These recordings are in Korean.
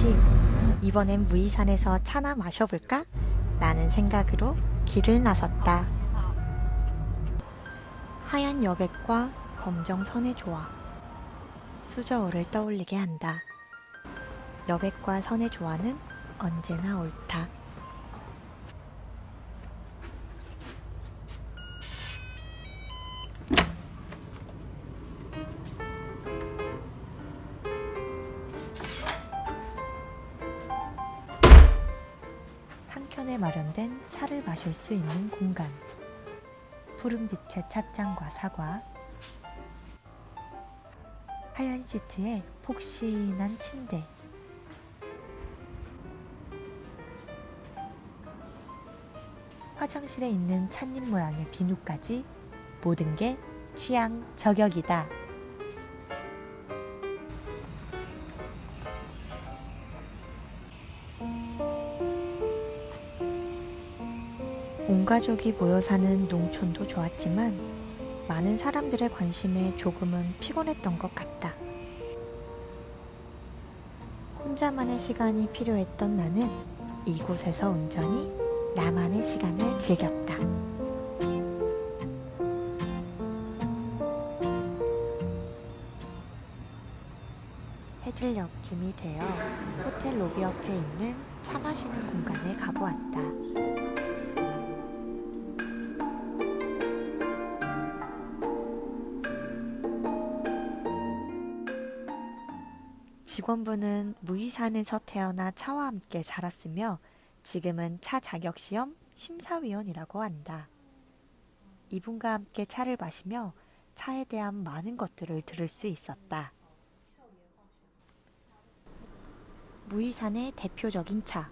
씨, 이번엔 무이산에서 차나 마셔볼까? 라는 생각으로 길을 나섰다. 하얀 여백과 검정 선의 조화. 수저우를 떠올리게 한다. 여백과 선의 조화는 언제나 옳다. 마련된 차를 마실 수 있는 공간. 푸른 빛의 찻잔과 사과. 하얀 시트에 폭신한 침대. 화장실에 있는 찻잎 모양의 비누까지 모든 게 취향 저격이다. 온 가족이 모여 사는 농촌도 좋았지만 많은 사람들의 관심에 조금은 피곤했던 것 같다. 혼자만의 시간이 필요했던 나는 이곳에서 온전히 나만의 시간을 즐겼다. 해질녘쯤이 되어 호텔 로비 옆에 있는 차 마시는 공간에 가보았다. 직원분은 무이산에서 태어나 차와 함께 자랐으며 지금은 차 자격 시험 심사위원이라고 한다. 이분과 함께 차를 마시며 차에 대한 많은 것들을 들을 수 있었다. 무이산의 대표적인 차,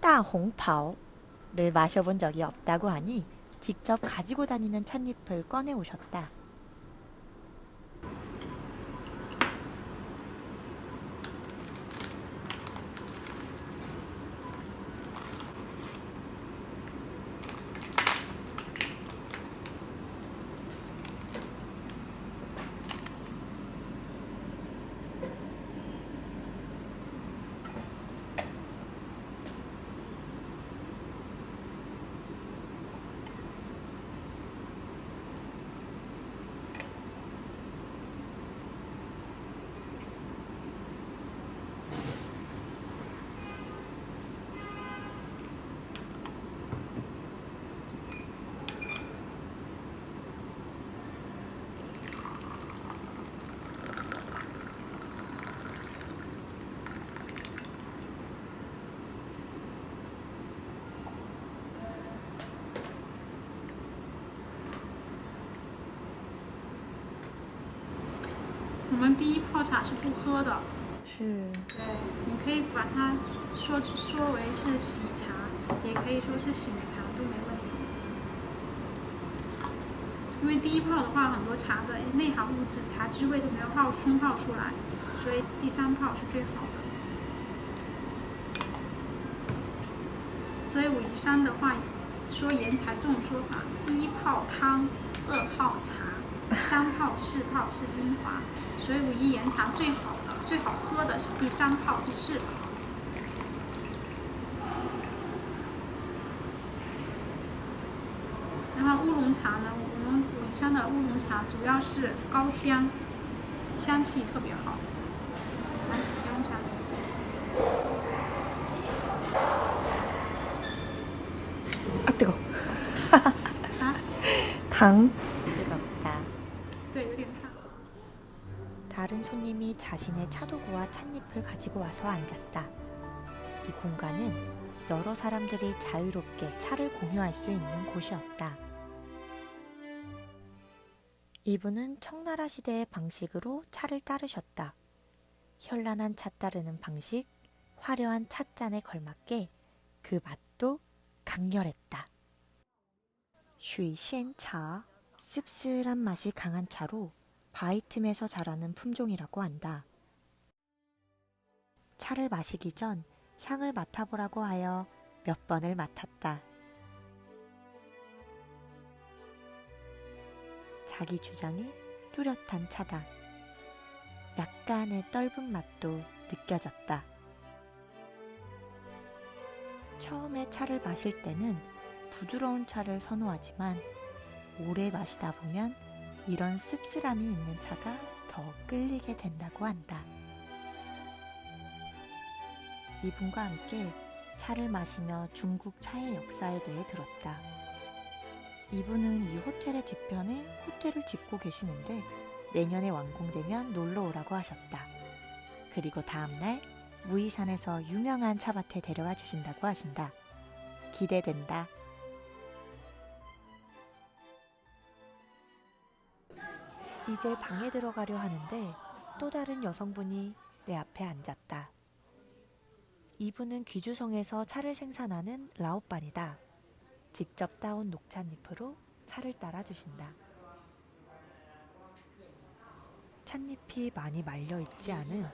따홍파오를 마셔본 적이 없다고 하니 직접 가지고 다니는 찻잎을 꺼내 오셨다. “们第一泡茶是不喝的，是对，你可以把它说说为是喜茶，也可以说是醒茶，都没问题。因为第一泡的话，很多茶的内含物质、茶汁味都没有泡冲泡出来，所以第三泡是最好的。所以武夷山的话说岩茶这种说法：一泡汤，二泡茶，三泡、四泡是精华，所以武夷岩茶最好的、最好喝的是第三泡、第四泡。然后乌龙茶呢，我们武夷山的乌龙茶主要是高香，香气特别好。来，先用茶。糖。哈哈，糖 자신의 차도구와 찻잎을 가지고 와서 앉았다. 이 공간은 여러 사람들이 자유롭게 차를 공유할 수 있는 곳이었다. 이분은 청나라 시대의 방식으로 차를 따르셨다. 현란한 차 따르는 방식, 화려한 찻잔에 걸맞게 그 맛도 강렬했다. 쉬셴차, 씁쓸한 맛이 강한 차로 바이틈에서 자라는 품종이라고 한다. 차를 마시기 전 향을 맡아보라고 하여 몇 번을 맡았다. 자기 주장이 뚜렷한 차다. 약간의 떫은 맛도 느껴졌다. 처음에 차를 마실 때는 부드러운 차를 선호하지만 오래 마시다 보면 이런 씁쓸함이 있는 차가 더 끌리게 된다고 한다. 이분과 함께 차를 마시며 중국 차의 역사에 대해 들었다. 이분은 이 호텔의 뒤편에 호텔을 짓고 계시는데 내년에 완공되면 놀러 오라고 하셨다. 그리고 다음날 무이산에서 유명한 차밭에 데려가 주신다고 하신다. 기대된다. 이제 방에 들어가려 하는데 또 다른 여성분이 내 앞에 앉았다. 이분은 귀주성에서 차를 생산하는 라오빤이다. 직접 따온 녹찻잎으로 차를 따라 주신다. 찻잎이 많이 말려 있지 않은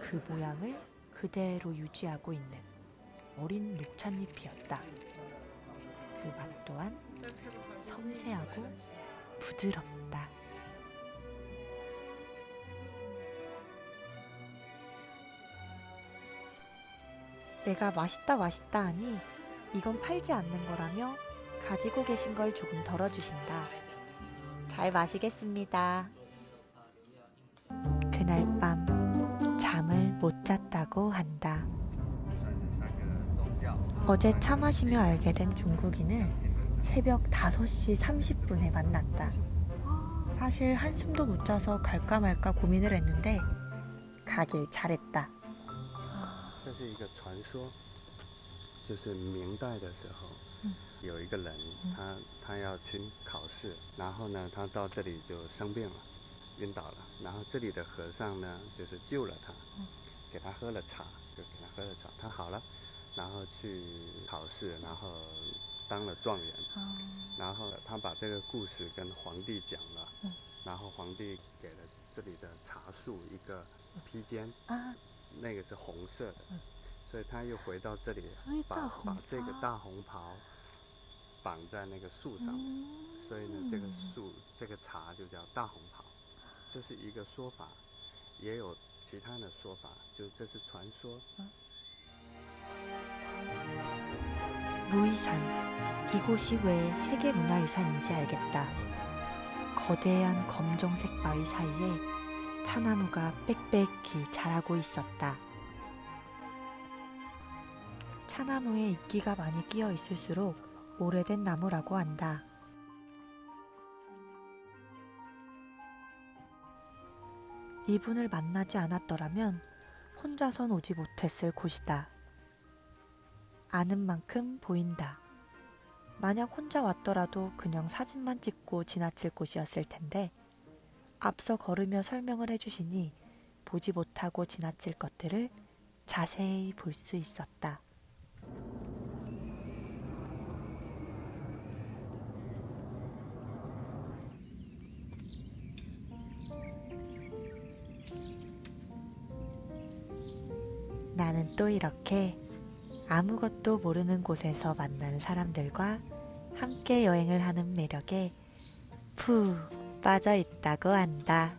그 모양을 그대로 유지하고 있는 어린 녹찻잎이었다. 그 맛 또한 섬세하고 부드럽다. 내가 맛있다 맛있다 하니 이건 팔지 않는 거라며 가지고 계신 걸 조금 덜어주신다. 잘 마시겠습니다. 그날 밤 잠을 못 잤다고 한다. 어제 차 마시며 알게 된 중국인을 새벽 5시 30분에 만났다. 사실 한숨도 못 자서 갈까 말까 고민을 했는데 가길 잘했다. 这是一个传说，就是明代的时候，嗯。有一个人，他他要去考试，然后呢，他到这里就生病了，晕倒了，然后这里的和尚呢，就是救了他，给他喝了茶，就给他喝了茶，他好了，然后去考试，然后当了状元，然后他把这个故事跟皇帝讲了，嗯。然后皇帝给了这里的茶树一个披肩，啊，那个是红色的，嗯所以他又回到这里所以，大把红把这个袍大红袍绑在那个树上面，所以呢，这个树这个茶就叫大红袍，这是一个说法，也有其他的说法，就这是传说。 무이산 이곳이 왜 세계 문화유산인지 알겠다. 거대한 검정색 바위 사이에 차나무가 빽빽히 자라고 있었다. 차나무에 이끼가 많이 끼어 있을수록 오래된 나무라고 한다. 이분을 만나지 않았더라면 혼자선 오지 못했을 곳이다. 아는 만큼 보인다. 만약 혼자 왔더라도 그냥 사진만 찍고 지나칠 곳이었을 텐데 앞서 걸으며 설명을 해주시니 보지 못하고 지나칠 것들을 자세히 볼 수 있었다. 나는 또 이렇게 아무것도 모르는 곳에서 만난 사람들과 함께 여행을 하는 매력에 푹 빠져 있다고 한다.